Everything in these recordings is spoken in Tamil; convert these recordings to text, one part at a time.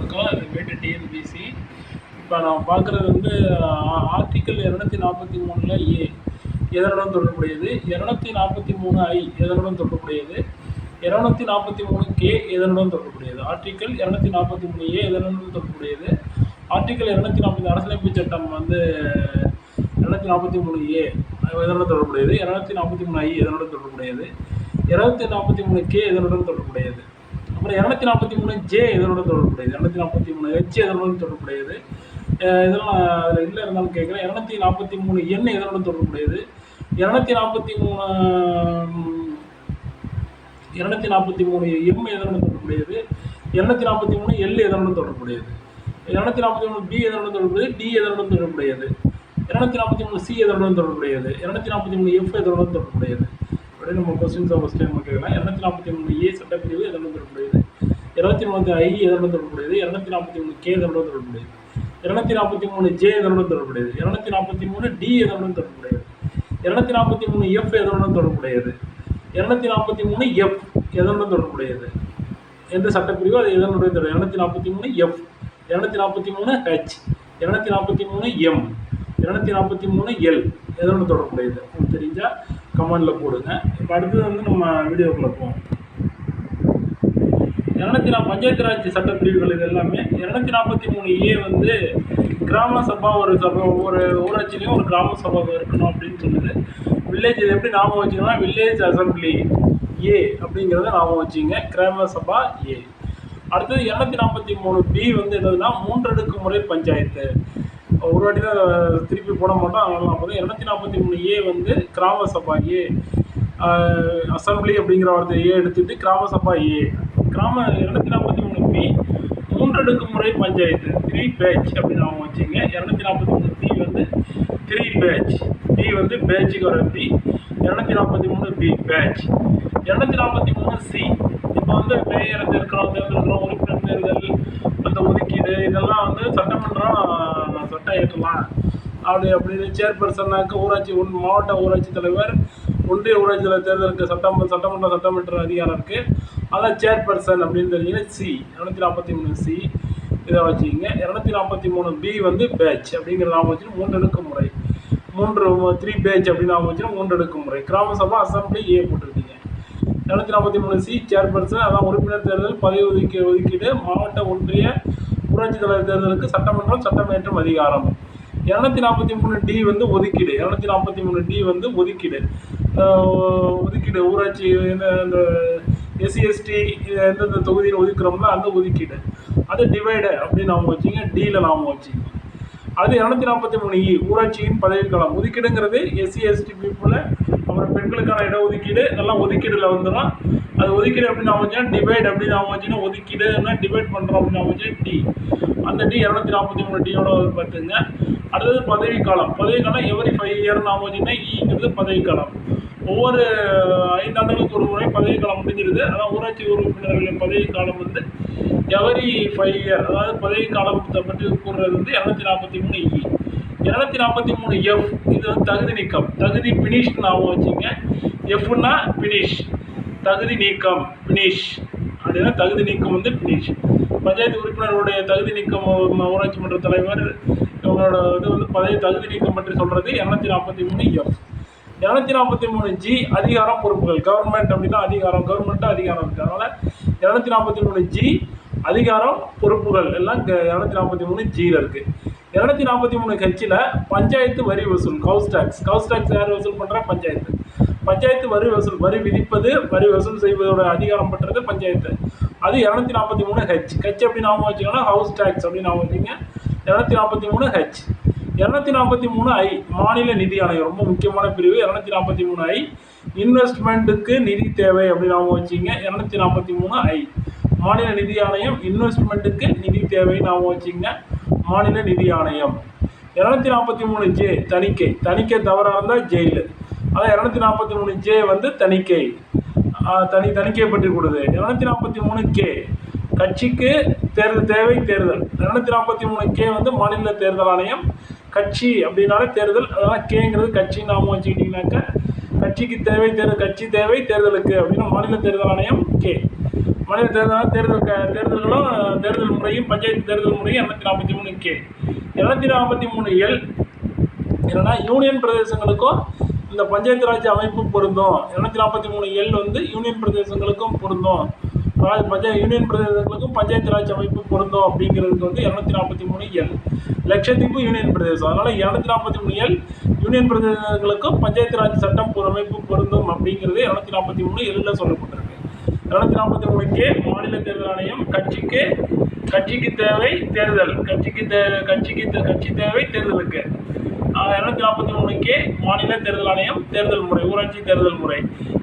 வணக்கம் அது பேட்டு டிஎன்பிசி இப்போ நான் பார்க்குறது வந்து ஆர்டிக்கல் இரநூத்தி நாற்பத்தி மூணில் ஏ எதனுடன் தொடர்புடையது? இரநூத்தி நாற்பத்தி மூணு ஐ எதனுடன் தொடர்புடையது? இரநூத்தி நாற்பத்தி மூணு கே எதனுடன் தொடர்புடையது? ஆர்டிக்கல் இரநூத்தி நாற்பத்தி மூணு ஏ எதனுடன் தொடர்புடையது? ஆர்டிக்கல் இரநூத்தி நாற்பத்தி அரசியலமைப்பு சட்டம் வந்து இரநூத்தி நாற்பத்தி மூணு ஏ எதனுடன் தொடர்புடையது? இரநூத்தி நாற்பத்தி மூணு ஐ எதனுடன் தொடர்புடையது? இரநூத்தி நாற்பத்தி மூணு கே எதனுடன் தொடர்புடையது? அப்புறம் இரநூத்தி நாற்பத்தி மூணு ஜே இதனுடன் தொடர்புடையது. இரநூத்தி நாற்பத்தி மூணு ஹெச் இதனுடன் தொடர்புடையது. இதெல்லாம் அதில் இல்லை இருந்தாலும் கேட்குறேன் இரநூத்தி நாற்பத்தி மூணு எண் இதனுடன் தொடர்புடையது. இரநூத்தி நாற்பத்தி மூணு இரநூத்தி நாற்பத்தி மூணு எம் எதனுடன் தொடர்புடையது. இரநூத்தி நாற்பத்தி மூணு எல் எதனுடன் தொடர்புடையது. இரநூத்தி நாற்பத்தி மூணு பி எதனுடன் தொடர்புடையது. டி எதனுடன் தொடர்புடையது. இரநூத்தி நாற்பத்தி மூணு சி எதனுடன் தொடர்புடையது. இரநூத்தி நாற்பத்தி மூணு எஃப் எதனுடன் தொடர்புடையது. அப்படின்னு நம்ம கொஸ்டின்ஸை ஃபஸ்ட்டு நம்ம கேட்கலாம் இரநூத்தி நாற்பத்தி மூணு ஏ சட்டப்பிரிவு எதனோட தொடர்புடையது இருபத்தி மூணு ஐ எதனோட தொடர்புடையது இரநூத்தி நாற்பத்தி மூணு கே எதனோட தொடர்புடையது இரநூத்தி நாற்பத்தி மூணு ஜே எதனோட தொடர்புடையது இரநூத்தி நாற்பத்தி மூணு டி எதனோட தொடர்புடையது இரநூத்தி நாற்பத்தி மூணு எஃப் எதனோட தொடர்புடையது இரநூத்தி நாற்பத்தி மூணு எஃப் எதனோட தொடர்புடையது எந்த சட்டப்பிரிவோ அது எதனுடைய தொடர்பு இரநூத்தி நாற்பத்தி மூணு எஃப் இரநூத்தி நாற்பத்தி மூணு ஹெச் இரநூத்தி நாற்பத்தி மூணு எம் இரநூத்தி நாற்பத்தி மூணு எல் எதனோட தொடர்புடையது தெரிஞ்சால் கமெண்டில் போடுங்க. இப்போ அடுத்தது வந்து நம்ம வீடியோக்குள்ளே போவோம். இரநூத்தி நான் பஞ்சாயத்து ராஜ் சட்டப்பிரிவுகள் இது எல்லாமே இரநூத்தி நாற்பத்தி மூணு ஏ வந்து கிராம சபா ஒரு சபா ஒவ்வொரு ஊராட்சியிலையும் ஒரு கிராம சபா இருக்கணும் அப்படின்னு சொல்லுது வில்லேஜ் இது எப்படி ஞாபகம் வச்சுக்கோன்னா வில்லேஜ் அசம்பிளி ஏ அப்படிங்கிறத ஞாபகம் வச்சுங்க கிராம சபா ஏ. அடுத்தது இரநூத்தி நாற்பத்தி மூணு பி வந்து என்னதுன்னா மூன்றடுக்கு முறை பஞ்சாயத்து. ஒரு வாட்டி தான் திருப்பி போட மாட்டோம். அதனால நான் இரநூத்தி நாற்பத்தி மூணு ஏ வந்து கிராம சபா ஏ அசம்பிளி அப்படிங்கிற வார்த்தை ஏ எடுத்துகிட்டு கிராம சபா ஏ கிராம இரநூத்தி நாற்பத்தி மூணு பி மூன்றடுக்கு முறை பஞ்சாயத்து. த்ரீ பேட்ச் அப்படின்னு அவங்க வச்சுங்க. இரநூத்தி நாற்பத்தி மூணு பி வந்து த்ரீ பேட்ச் பி வந்து பேட்சுக்கு வர பி இரநூத்தி நாற்பத்தி மூணு பி பேட்ச் இரநூத்தி நாற்பத்தி மூணு சி இப்போ வந்து மேயர் தேர்தல் தேர்ந்தெடுக்கிறோம் உறுப்பினர் தேர்தல் அந்த ஒதுக்கீடு இதெல்லாம் வந்து சட்டமன்றம் சட்டம் அப்படி அப்படின்னு சேர்பர்சனாக்க ஊராட்சி ஒன் மாவட்ட ஊராட்சி தலைவர் ஒன்றிய ஊராட்சி தலைவர் தேர்தலுக்கு சட்டம் சட்டமன்ற சட்டமன்ற அதிகாரம் இருக்குது அதான் சேர்பர்சன் அப்படின்னு தெரிஞ்சுன்னா சி இரநூத்தி நாற்பத்தி மூணு சி இதை வச்சுக்கிங்க. இரநூத்தி நாற்பத்தி மூணு பி வந்து பேட்ச் அப்படிங்கிற நாம வச்சுட்டு மூன்று அடுக்கு முறை. மூன்று த்ரீ பேட்ச் அப்படின்னு நாம வச்சுட்டு மூன்று அடுக்கு முறை. கிராம சபா அசம்பிளி ஏ போட்டிருக்கீங்க. இரநூத்தி நாற்பத்தி மூணு சி சேர்பர்சன் அதான் உறுப்பினர் தேர்தல் பதவி ஒதுக்கி ஒதுக்கீடு மாவட்ட ஒன்றிய ஊராட்சி தலைவர் தேர்தலுக்கு சட்டமன்றம் சட்டமேற்றும் அதிகாரம். இரநூத்தி நாற்பத்தி மூணு டி வந்து ஒதுக்கீடு. இரநூத்தி நாற்பத்தி மூணு டி வந்து ஒதுக்கீடு. ஒதுக்கீடு. ஊராட்சி இந்த எஸ்சி எஸ்டி எந்தெந்த தொகுதியில் ஒதுக்குறோம்னா அந்த ஒதுக்கீடு. அது டிவைடு அப்படின்னு நாம் வச்சிங்க. டியில் நாம் வச்சிங்க. அது இரநூத்தி நாற்பத்தி மூணு இ ஊராட்சியின் பதவிக்காலம் ஒதுக்கீடுங்கிறது எஸ்சி எஸ்டி பீப்புள அப்புறம் பெண்களுக்கான இடஒதுக்கீடு எல்லாம் ஒதுக்கீடில் வந்துடும் அது ஒதுக்கீடு அப்படின்னு நான் டிவைட் அப்படின்னு நான் வச்சுன்னா ஒதுக்கீடுன்னா டிவைட் பண்ணுறோம் அப்படின்னு நான் டி அந்த டி இரநூத்தி நாற்பத்தி மூணு டியோட பார்த்துங்க. அடுத்தது பதவிக்காலம் பதவிக்காலம் எவரி ஃபைவ் இயர்னு நான் இங்கிறது e பதவிக்காலம் ஒவ்வொரு ஐந்தாண்டுகளுக்கு ஒரு முறை பதவிக்காலம் முடிஞ்சிருது. ஆனால் ஊராட்சி உறுப்பினர்களின் பதவிக்காலம் வந்து எவரி ஃபைவ் இயர் அதாவது பதவிக்காலம் பற்றி கூறுறது வந்து இரநூத்தி நாற்பத்தி மூணு இ இரநூத்தி நாற்பத்தி மூணு எஃப் இது வந்து தகுதி நீக்கம். தகுதி பினிஷ்னு ஞாபகம் வச்சுங்க. எஃப்னா பினிஷ் தகுதி நீக்கம் பினிஷ் அப்படின்னா தகுதி நீக்கம் வந்து பினிஷ் பஞ்சாயத்து உறுப்பினருடைய தகுதி நீக்கம் ஊராட்சி மன்ற தலைவர் இவங்களோட இது வந்து பதவி தகுதி நீக்கம் பற்றி சொல்கிறது இரநூத்தி நாற்பத்தி மூணு எஃப் இரநூத்தி நாற்பத்தி மூணு ஜி அதிகாரம் பொறுப்புகள். கவர்மெண்ட் அப்படின்னா அதிகாரம் கவர்மெண்ட்டும் அதிகாரம் இருக்குது அதனால் இரநூத்தி நாற்பத்தி மூணு ஜி அதிகாரம் பொறுப்புகள். எல்லாம் இரநூத்தி நாற்பத்தி மூணு ஜியில் இருக்குது இரநூத்தி நாற்பத்தி மூணு கட்சியில் பஞ்சாயத்து வரி வசூல் கவுஸ் டேக்ஸ் கவுஸ் டேக்ஸ் யார் வசூல் பண்ணுறா பஞ்சாயத்து. பஞ்சாயத்து வரி வசூல் வரி விதிப்பது வரி வசூல் செய்வதோட அதிகாரம் பண்ணுறது பஞ்சாயத்து. அது இரநூத்தி நாற்பத்தி மூணு ஹெச் ஹெச் எப்படி நாம வச்சுக்கோன்னா ஹவுஸ் டேக்ஸ் அப்படின்னு நாம வச்சுங்க இரநூத்தி நாற்பத்தி மூணு ஹெச் இரநூத்தி நாற்பத்தி மூணு ஐ மாநில நிதி ஆணையம். ரொம்ப முக்கியமான பிரிவு. இரநூத்தி நாற்பத்தி மூணு ஐ இன்வெஸ்ட்மெண்ட்டுக்கு நிதி தேவை அப்படின்னு நாம வச்சிங்க இரநூத்தி நாற்பத்தி மூணு ஐ. மாநில நிதி ஆணையம் இன்வெஸ்ட்மெண்ட்டுக்கு நிதி தேவை நாம வச்சிங்க மாநில நிதி ஆணையம். இரநூத்தி நாற்பத்தி மூணு ஜே தணிக்கை. தணிக்கை தவறாக இருந்தால் ஜெயிலு. அதான் இரநூத்தி நாற்பத்தி மூணு ஜே வந்து தணிக்கை. தனி தணிக்கை பற்றி கொடுது இரநூத்தி நாற்பத்தி மூணு கே கட்சிக்கு தேர்தல் தேவை தேர்தல். இரநூத்தி நாற்பத்தி மூணு கே வந்து மாநில தேர்தல் ஆணையம். கட்சி அப்படின்னாலே தேர்தல் அதனால் கேங்கிறது கட்சி நாம வச்சுக்கிட்டிங்கனாக்கா கட்சிக்கு தேவை தேர்தல் கட்சி தேவை தேர்தலுக்கு அப்படின்னு மாநில தேர்தல் ஆணையம் கே. மாநில தேர்தல் தேர்தல் க- தேர்தல்களும் தேர்தல் முறையும் பஞ்சாயத்து தேர்தல் முறையும் இரநூத்தி நாற்பத்தி மூணு கே. இரநூத்தி நாற்பத்தி மூணு எல். என்னன்னா யூனியன் பிரதேசங்களுக்கும் இந்த பஞ்சாயத்து ராஜ் அமைப்பு பொருந்தும். இரநூத்தி நாற்பத்தி மூணு எல் வந்து யூனியன் பிரதேசங்களுக்கும் பொருந்தும். பஞ்சாயத்து யூனியன் பிரதேசங்களுக்கும் பஞ்சாயத்து ராஜ் அமைப்பு பொருந்தும் அப்படிங்கிறதுக்கு வந்து இரநூத்தி நாற்பத்தி மூணு எல் லட்சத்தீவு யூனியன் பிரதேசம். அதனால் இரநூத்தி நாற்பத்தி மூணு எல் யூனியன் பிரதேசங்களுக்கும் பஞ்சாயத்து ராஜ் சட்டம் அமைப்பு பொருந்தும் அப்படிங்கிறது இரநூத்தி நாற்பத்தி மூணு எல்ல சொல்லப்பட்டிருக்கு. இரநூத்தி நாற்பத்தி மூணு மாநில தேர்தல் ஆணையம் கட்சிக்கு கட்சிக்கு தேவை தேர்தல் கட்சிக்கு தே கட்சிக்கு கட்சி தேவை தேர்தலுக்கு. இரநூத்தி நாற்பத்தி மூணு கே மாநில தேர்தல் ஆணையம் தேர்தல் முறை ஊராட்சி தேர்தல் முறை.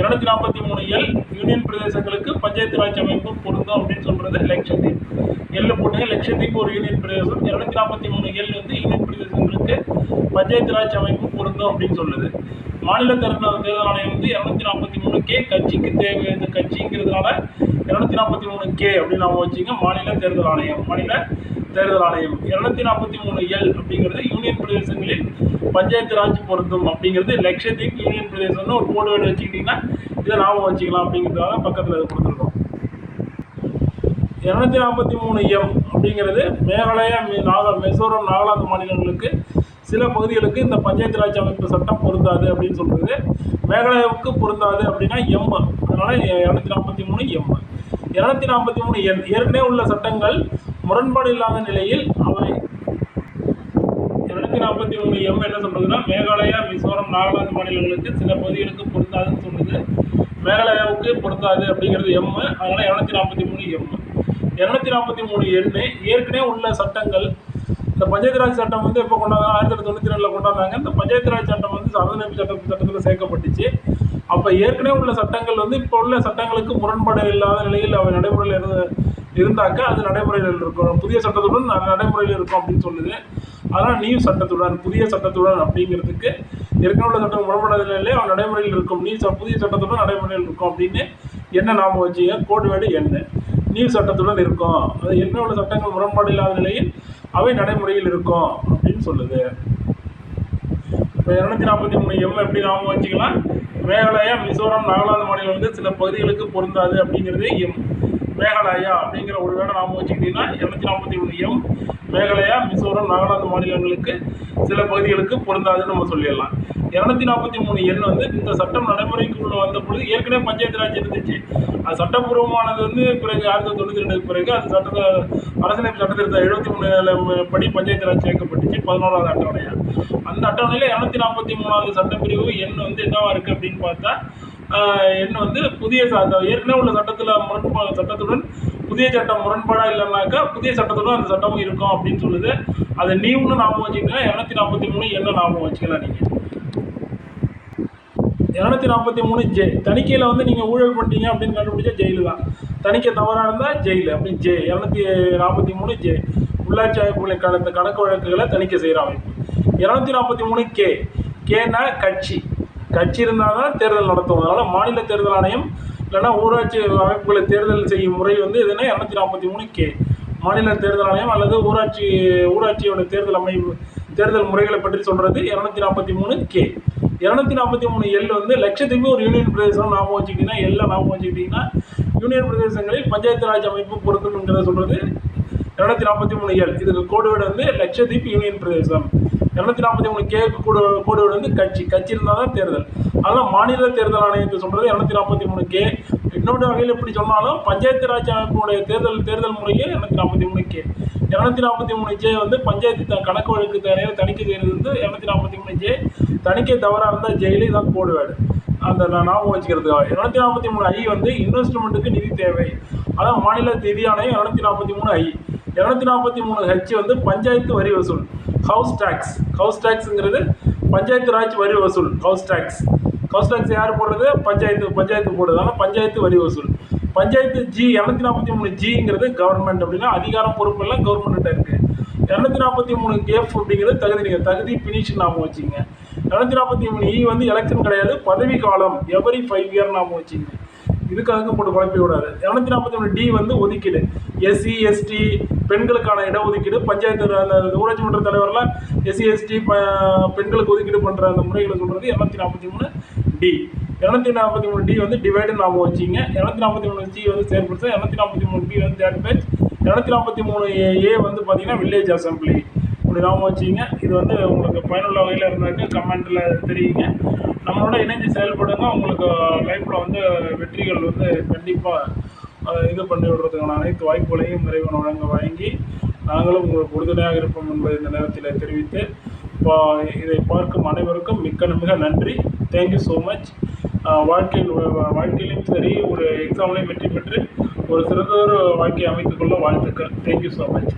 இரநூத்தி நாற்பத்தி மூணு எல் யூனியன் பிரதேசங்களுக்கு பஞ்சாயத்து ராஜ் அமைப்பு பொருந்தும் அப்படின்னு சொல்றது லட்சத்தீப் எல்லு போட்டுங்க லட்சத்தீப் ஒரு யூனியன் பிரதேசம். இரநூத்தி நாற்பத்தி மூணு எல் வந்து யூனியன் பிரதேசங்களுக்கு பஞ்சாயத்து ராஜ் அமைப்பு பொருந்தும் அப்படின்னு சொல்லுது. மாநில தேர்தல் தேர்தல் ஆணையம் வந்து இரநூத்தி நாற்பத்தி மூணு கே கட்சிக்கு தேவை இந்த கட்சிங்கிறதுனால இரநூத்தி நாற்பத்தி மூணு கே அப்படின்னு நாம வச்சுங்க மாநில தேர்தல் ஆணையம். மாநில தேர்தல் ஆணையம். இரநூத்தி நாற்பத்தி மூணு எல் அப்படிங்கிறது யூனியன் பிரதேசங்களில் பஞ்சாயத்து ராஜ் பொருந்தும் அப்படிங்கிறது லட்சத்தீப் யூனியன் பிரதேசம்னு ஒரு கோடு வேர்டு வச்சுக்கிட்டிங்கன்னா இதை லாபம் வச்சுக்கலாம் அப்படிங்கிறதுனால பக்கத்தில் இது கொடுத்துருக்கோம். இரநூத்தி நாற்பத்தி மூணு எம் அப்படிங்கிறது மேகாலயா மி- நாகா மிசோரம் நாகாலாந்து மாநிலங்களுக்கு சில பகுதிகளுக்கு இந்த பஞ்சாயத்து ராஜ் அமைப்பு சட்டம் பொருந்தாது அப்படின்னு சொல்கிறது மேகாலயாவுக்கு பொருந்தாது அப்படின்னா எம் அதனால் இரநூத்தி நாற்பத்தி மூணு எம் இரநூத்தி நாற்பத்தி மூணு என் ஏற்கனவே உள்ள சட்டங்கள் முரண்பாடு இல்லாத நிலையில் அவை இரநூத்தி நாற்பத்தி மூணு எம் என்ன சொல்றதுன்னா மேகாலயா மிசோரம் நாகாலாந்து மாநிலங்களுக்கு சில பகுதிகளுக்கு பொருந்தாதுன்னு சொல்லுது மேகாலயாவுக்கு பொருந்தாது அப்படிங்கிறது எம் அதனால இரநூத்தி நாற்பத்தி மூணு எம் இரநூத்தி நாற்பத்தி மூணு எண்ணு ஏற்கனவே உள்ள சட்டங்கள். இந்த பஞ்சாயத்து ராஜ் சட்டம் வந்து எப்போ கொண்டாந்தாங்க ஆயிரத்தி தொள்ளாயிரத்தி தொண்ணூற்றி ரெண்டில் கொண்டாந்தாங்க. இந்த பஞ்சாயத்து ராஜ் சட்டம் வந்து அரசமைப்பு சட்ட சட்டத்தில் சேர்க்கப்பட்டுச்சு. அப்போ ஏற்கனவே உள்ள சட்டங்கள் வந்து இப்போ உள்ள சட்டங்களுக்கு முரண்பாடு இல்லாத நிலையில் அவை நடைமுறையில் இருந்து இருந்தாக்க அது நடைமுறையில் இருக்கும் புதிய சட்டத்துடன் ந- நடைமுறையில் இருக்கும் அப்படின்னு சொல்லுது. அதனால் நியூ சட்டத்துடன் புதிய சட்டத்துடன் அப்படிங்கிறதுக்கு ஏற்கனவே உள்ள சட்டம் முரண்படாத அவன் நடைமுறையில் இருக்கும். நீ ச- புதிய சட்டத்துடன் நடைமுறையில் இருக்கும் அப்படின்னு என்ன நாம வச்சுங்க? கோடு வேடு என்ன நியூ சட்டத்துடன் இருக்கும். அது ஏற்கனவே உள்ள சட்டங்கள் முரண்பாடு இல்லாத நிலையில் அவை நடைமுறையில் இருக்கும் அப்படின்னு சொல்லுது. இப்போ இரநூத்தி நாற்பத்தி மூணு எம் எப்படி நாம வச்சுக்கலாம்? மேகாலயா மிசோரம் நாகாலாந்து மாநிலம் வந்து சில பகுதிகளுக்கு பொருந்தாது அப்படிங்கிறது எம் மேகாலயா அப்படிங்கிற ஒரு வேலை நாம வச்சுக்கிட்டீங்கன்னா இரநூத்தி நாற்பத்தி மூணு எம் மேகாலயா மிசோரம் நாகாலாந்து மாநிலங்களுக்கு சில பகுதிகளுக்கு பொருந்தாதுன்னு நம்ம சொல்லிடலாம். இரநூத்தி நாற்பத்தி மூணு எண் வந்து இந்த சட்டம் நடைமுறைக்குள்ள வந்த பொழுது ஏற்கனவே பஞ்சாயத்து ராஜ் இருந்துச்சு. அது சட்டப்பூர்வமானது வந்து பிறகு ஆயிரத்தி தொண்ணூற்றி ரெண்டுக்கு பிறகு அது சட்டத்தை அரசியலமைப்பு சட்டத்திருத்த எழுபத்தி மூணு படி பஞ்சாயத்து ராஜ் சேர்க்கப்பட்டுச்சு பதினோராவது அட்டவணையாக அந்த அட்டவணையில் இரநூத்தி நாற்பத்தி மூணாவது சட்டப்பிரிவு எண் வந்து என்னவா இருக்குது அப்படின்னு பார்த்தா என்ன வந்து புதிய ச- ஏற்கனவே உள்ள சட்டத்தில் முரண்பாடு சட்டத்துடன் புதிய சட்டம் முரண்பாடாக இல்லைனாக்கா புதிய சட்டத்துடன் அந்த சட்டமும் இருக்கும் அப்படின்னு சொல்லுது. அதை நீவுன்னு ஞாபகம் வச்சுக்கலாம் இரநூத்தி நாற்பத்தி மூணு என்ன ஞாபகம் வச்சுக்கலாம் நீங்கள் இரநூத்தி நாற்பத்தி மூணு ஜே தணிக்கையில் வந்து நீங்கள் ஊழல் பண்ணிட்டீங்க அப்படின்னு கண்டுபிடிச்சா ஜெயிலு தான். தணிக்கை தவறாக இருந்தால் ஜெயிலு. அப்படின்னு ஜே இரநூத்தி நாற்பத்தி மூணு ஜே உள்ளாட்சி அமைப்புகளின் கணக்கு கணக்கு வழக்குகளை தணிக்கை செய்கிற அமைப்பு. இரநூத்தி நாற்பத்தி மூணு கே. கேனா கட்சி. கட்சி இருந்தால் தான் தேர்தல் நடத்தும் அதனால் மாநில தேர்தல் ஆணையம் இல்லைன்னா ஊராட்சி அமைப்புகளை தேர்தல் செய்யும் முறை வந்து எதுனா இரநூத்தி நாற்பத்தி மூணு கே. மாநில தேர்தல் ஆணையம் அல்லது ஊராட்சி ஊராட்சியோட தேர்தல் அமைப்பு தேர்தல் முறைகளை பற்றி சொல்கிறது இரநூத்தி நாற்பத்தி மூணு கே. இரநூத்தி நாற்பத்தி மூணு எல் வந்து லட்சத்துக்கு ஒரு யூனியன் பிரதேசம் ஞாபகம் வச்சுக்கிட்டீங்கன்னா எல்லாம் ஞாபகம் வச்சுக்கிட்டீங்கன்னா யூனியன் பிரதேசங்களில் பஞ்சாயத்து ராஜ் அமைப்பு பொருத்தணுங்கிறத சொல்கிறது இரநூத்தி நாற்பத்தி மூணு எல் இதுக்கு கோடுவேடு வந்து லட்சத்தீப் யூனியன் பிரதேசம். இரநூத்தி நாற்பத்தி மூணு கேக்கு கூட கோடு வந்து கட்சி கட்சி இருந்தால் தான் தேர்தல். அதனால் மாநில தேர்தல் ஆணையத்தை சொல்கிறது இரநூத்தி நாற்பத்தி மூணு கே. இன்னொரு வகையில் எப்படி சொன்னாலும் பஞ்சாயத்து ராஜ் அமைப்புடைய தேர்தல் தேர்தல் முறையே இரநூத்தி நாற்பத்தி மூணு கே. இரநூத்தி நாற்பத்தி மூணு ஜே வந்து பஞ்சாயத்து கணக்கு வழக்கு தனியாக தணிக்கை செய்கிறது வந்து இரநூத்தி நாற்பத்தி மூணு ஜே. தணிக்கை தவறாக இருந்தால் ஜெயிலே தான் கோடு அந்த நான் ஞாபகம் வச்சுக்கிறதுக்காக. இரநூத்தி நாற்பத்தி மூணு ஐ வந்து இன்வெஸ்ட்மெண்ட்டுக்கு நிதி தேவை. அதான் மாநில நிதி ஆணையம் இரநூத்தி நாற்பத்தி மூணு ஐ. இரநூத்தி நாற்பத்தி மூணு ஹெச் வந்து பஞ்சாயத்து வரி வசூல். ஹவுஸ் டேக்ஸ் ஹவுஸ் டேக்ஸுங்கிறது பஞ்சாயத்து ராஜ் வரி வசூல். ஹவுஸ் டேக்ஸ் ஹவுஸ் டேக்ஸ் யார் போடுறது? பஞ்சாயத்து பஞ்சாயத்து போடுறது ஆனால் பஞ்சாயத்து வரி வசூல். பஞ்சாயத்து ஜி இரநூத்தி நாற்பத்தி மூணு ஜிங்கிறது கவர்மெண்ட் அப்படின்னா அதிகாரம் பொறுப்பெல்லாம் கவர்மெண்ட்டை இருக்குது இரநூத்தி நாற்பத்தி மூணு எஃப் அப்படிங்கிறது தகுதி நீங்கள் தகுதி பினிஷன் நாம வச்சுங்க. இரநூத்தி நாற்பத்தி மூணு இ வந்து எலெக்ஷன் கிடையாது பதவி காலம் எவரி ஃபைவ் இயர் நாம வச்சுங்க. இதுக்கு அதுக்கு போட்டு குழப்பி விடாது. இரநூத்தி நாற்பத்தி மூணு டி வந்து ஒதுக்கீடு. எஸ்சி எஸ்டி பெண்களுக்கான இடஒதுக்கீடு பஞ்சாயத்து அந்த ஊராட்சி மன்ற தலைவரில் எஸ்சி எஸ்டி பெண்களுக்கு ஒதுக்கீடு பண்ணுற அந்த முறைகளை சொல்கிறது இரநூத்தி நாற்பத்தி மூணு டி இரநூத்தி நாற்பத்தி மூணு டி வந்து டிவைடு ஞாபகம் வச்சிங்க. இரநூத்தி நாற்பத்தி மூணு சி வந்து செயற்படுத்த இரநூத்தி நாற்பத்தி மூணு பி வந்து தேர்ட் பேஜ் இரநூத்தி நாற்பத்தி மூணு ஏ வந்து பார்த்தீங்கன்னா வில்லேஜ் அசம்பிளி இப்படி ஞாபகம் வச்சிங்க. இது வந்து உங்களுக்கு பயனுள்ள வகையில் இருந்தாக்க கமெண்ட்டில் தெரியுங்க நம்மளோட இணைஞ்சு செயல்படுங்க. உங்களுக்கு லைஃப்பில் வந்து வெற்றிகள் வந்து கண்டிப்பாக இது பண்ணி விடுறதுக்கான அனைத்து வாய்ப்புகளையும் இறைவன் வழங்க வழங்கி நாங்களும் உங்களுக்கு உறுதுணையாக இருப்போம் என்பதை இந்த நேரத்தில் தெரிவித்து இப்போ இதை பார்க்கும் அனைவருக்கும் மிக்க மிக நன்றி. தேங்க்யூ ஸோ மச் வாழ்க்கையில் வாழ்க்கையிலையும் வாழ்க்கையிலும் சரி ஒரு எக்ஸாம்லையும் வெற்றி பெற்று ஒரு சிறந்த ஒரு வாழ்க்கையை அமைத்துக்கொள்ள வாழ்த்துக்கள். Thank you so much